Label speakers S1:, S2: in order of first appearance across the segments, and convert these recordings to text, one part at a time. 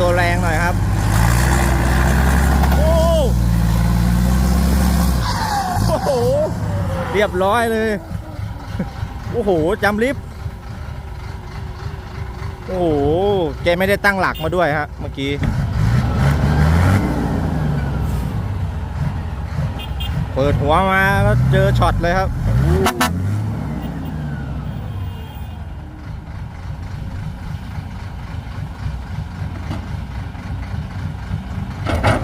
S1: ตัวแรงหน่อยครับโอ้โอ้โห เรียบร้อยเลย โอ้โห จำลิฟต์โอ้โห แกไม่ได้ตั้งหลักมาด้วยฮะเมื่อกี้ เปิดหัวมาแล้วเจอช็อตเลยครับ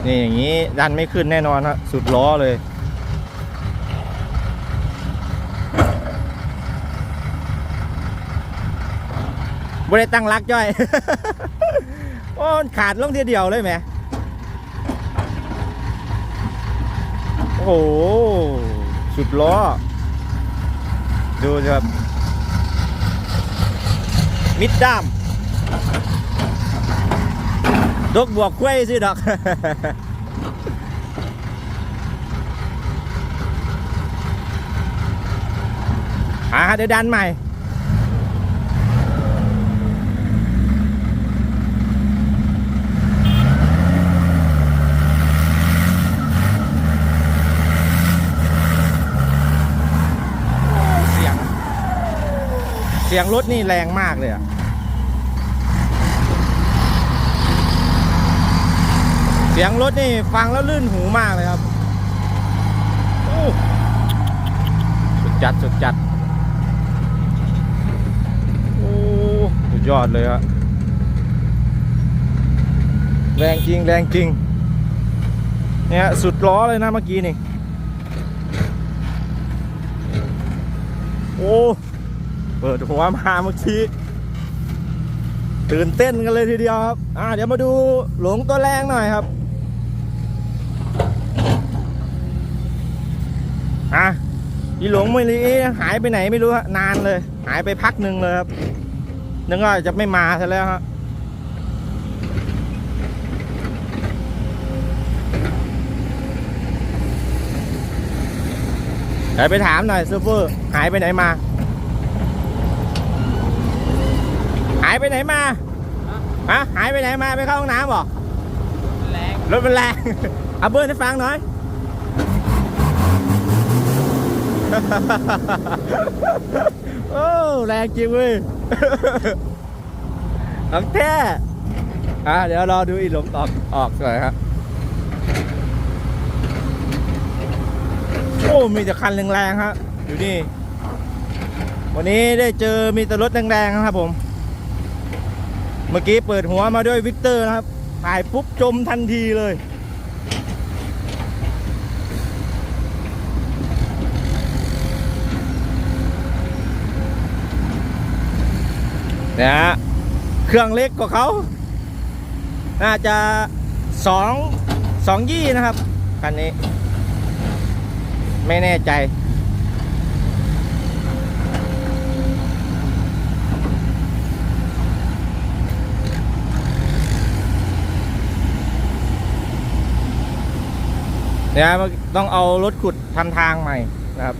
S1: นี่อย่างนี้ดันไม่ขึ้นแน่นอนครับสุดล้อเลยไม่ได้ตั้งรักจ้อย โอ้ขาดลงทีเดียวเลยไหม โอ้โห สุดล้อ ดูสิครับ มิดด้าม ดกบวกคุ้ยสิดอกอ่าเดี๋ยวดันใหม่เสียงเสียงรถนี่แรงมากเลยอะ เสียงรถนี่ฟังแล้วลื่นหูมากเลยครับโอ้สุดจัดสุดจัดโอ้สุดยอดเลยครับแรงจริงแรงจริงเนี่ยสุดล้อเลยนะเมื่อกี้นี่โอ้เปิดหัวมาเมื่อกี้ตื่นเต้นกันเลยทีเดียวครับ อ่า เดี๋ยวมาดูหลงตัวแรงหน่อยครับ อะอีหลงไม่รีหายไปไหนไม่รู้ฮะนานเลย หายไปพักหนึ่งเลยครับนึกว่าจะไม่มาซะแล้วฮะเดี๋ยวไปถามหน่อยซูเปอร์หายไปไหนมา หายไปไหนมาฮะหายไปไหนมาไปเข้าห้องน้ำบอก
S2: แรง
S1: รถมันแรงเอาเบิร์นให้ฟังหน่อย โอ้แรงจริงเว้ยของแท้อะเดี๋ยวรอดูอีหลงออกออกหน่อยครับโอ้มีแต่คันแรงๆฮะอยู่นี่ วันนี้ได้เจอมีแต่รถแรงๆนะครับผม เมื่อกี้เปิดหัวมาด้วยวิกเตอร์นะครับถ่ายปุ๊บจมทันทีเลย นะฮะเครื่องเล็กกว่าเขา น่าจะสองสองยี่นะครับคันนี้ ไม่แน่ใจ เนี่ยต้องเอารถขุดทำทางใหม่นะครับ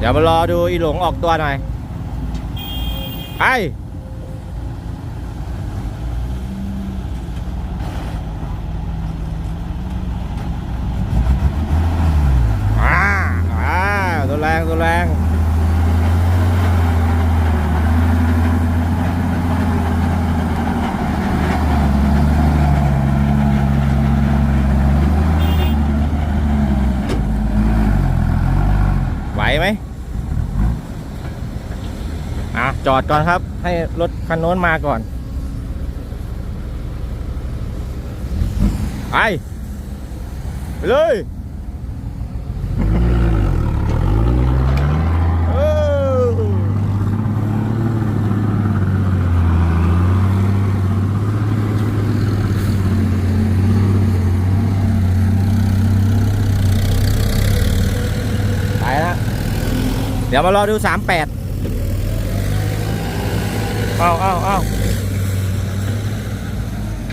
S1: เดี๋ยวมารอดูอีหลงออกตัวหน่อย ไป อ่า อ่า ตัวแรง ตัวแรงไหวไหม จอดก่อนครับ ให้รถคันโน้นมาก่อน ไป ไปเลยเออไปแล้วเดี๋ยวมารอดูสามแปด เอาเอาเอาว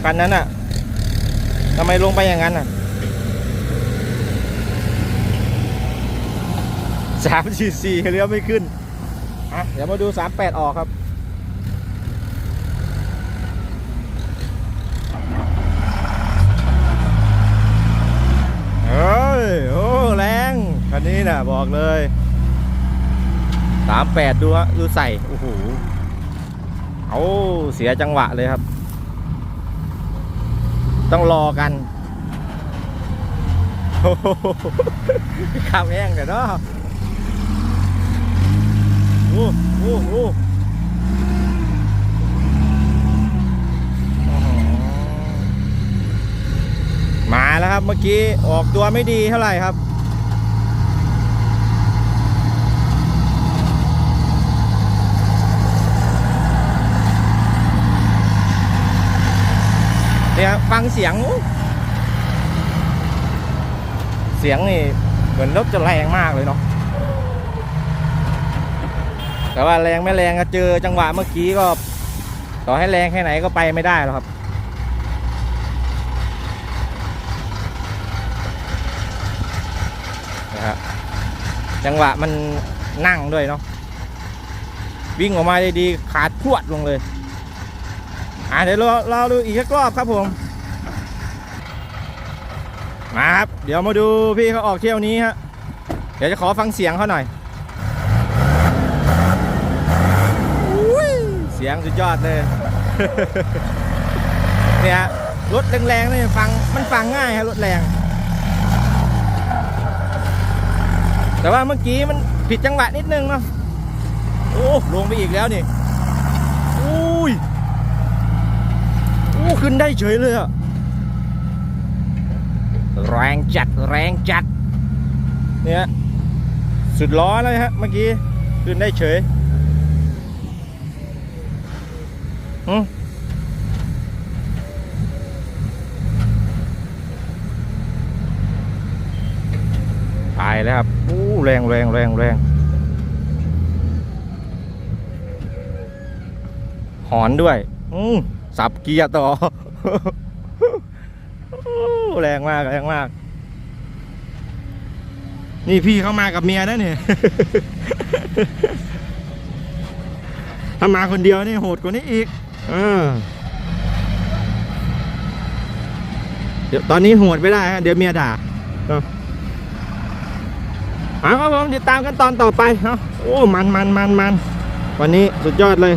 S1: กันนั้นอะทำไมลงไปอย่างนั้นอะสามสี่สี่เลี้ยวไม่ขึ้นอะเดี๋ยวมาดูสามแปดออกครับเอ้ยโอ้แรงคันนี้น่ะบอกเลยสามแปดดูฮะดูใส่ โอ้โห เอาเสียจังหวะเลยครับ ต้องรอกันข้ามแห้งเดี๋ยวเนาะโอ้โหโอ้มาแล้วครับเมื่อกี้ออกตัวไม่ดีเท่าไหร่ครับ เนี่ยฟังเสียง เสียงนี่เหมือนรถจะแรงมากเลยเนาะแต่ว่าแรงไม่แรงก็เจอจังหวะเมื่อกี้ก็ ต่อให้แรงแค่ไหนก็ไปไม่ได้หรอกครับนะครับจังหวะมันนั่งด้วยเนาะวิ่งออกมาได้ดีขาดพวดลงเลย อ่าเดี๋ยวเราเราดูอีกสักรอบครับผมมาครับเดี๋ยวมาดูพี่เขาออกเที่ยวนี้ฮะเดี๋ยวจะขอฟังเสียงเขาหน่อยเสียงสุดยอดเลยเนี่ยรถแรงๆนี่ฟังมันฟังง่ายครับรถแรง แต่ว่าเมื่อกี้มันผิดจังหวะนิดนึงเนาะโอ้ลงไปอีกแล้วนี่อุ้ย โอ้ขึ้นได้เฉยเลยอะแรงจัดแรงจัด เนี่ยสุดล้อเลยฮะเมื่อกี้ขึ้นได้เฉยอืมตายแล้วครับอู้แรงแรงแรงแรงหอนด้วย อืม สับเกียร์ต่อ แรงมากแรงมาก นี่พี่เข้ามากับเมียนะเนี่ย ถ้ามาคนเดียวนี่โหดกว่านี้อีก เออ เดี๋ยวตอนนี้โหดไม่ได้ฮะเดี๋ยวเมียด่าเนาะเอาครับผมติดตามกันตอนต่อไปเนาะโอ้ มันมันมันมันวันนี้สุดยอดเลย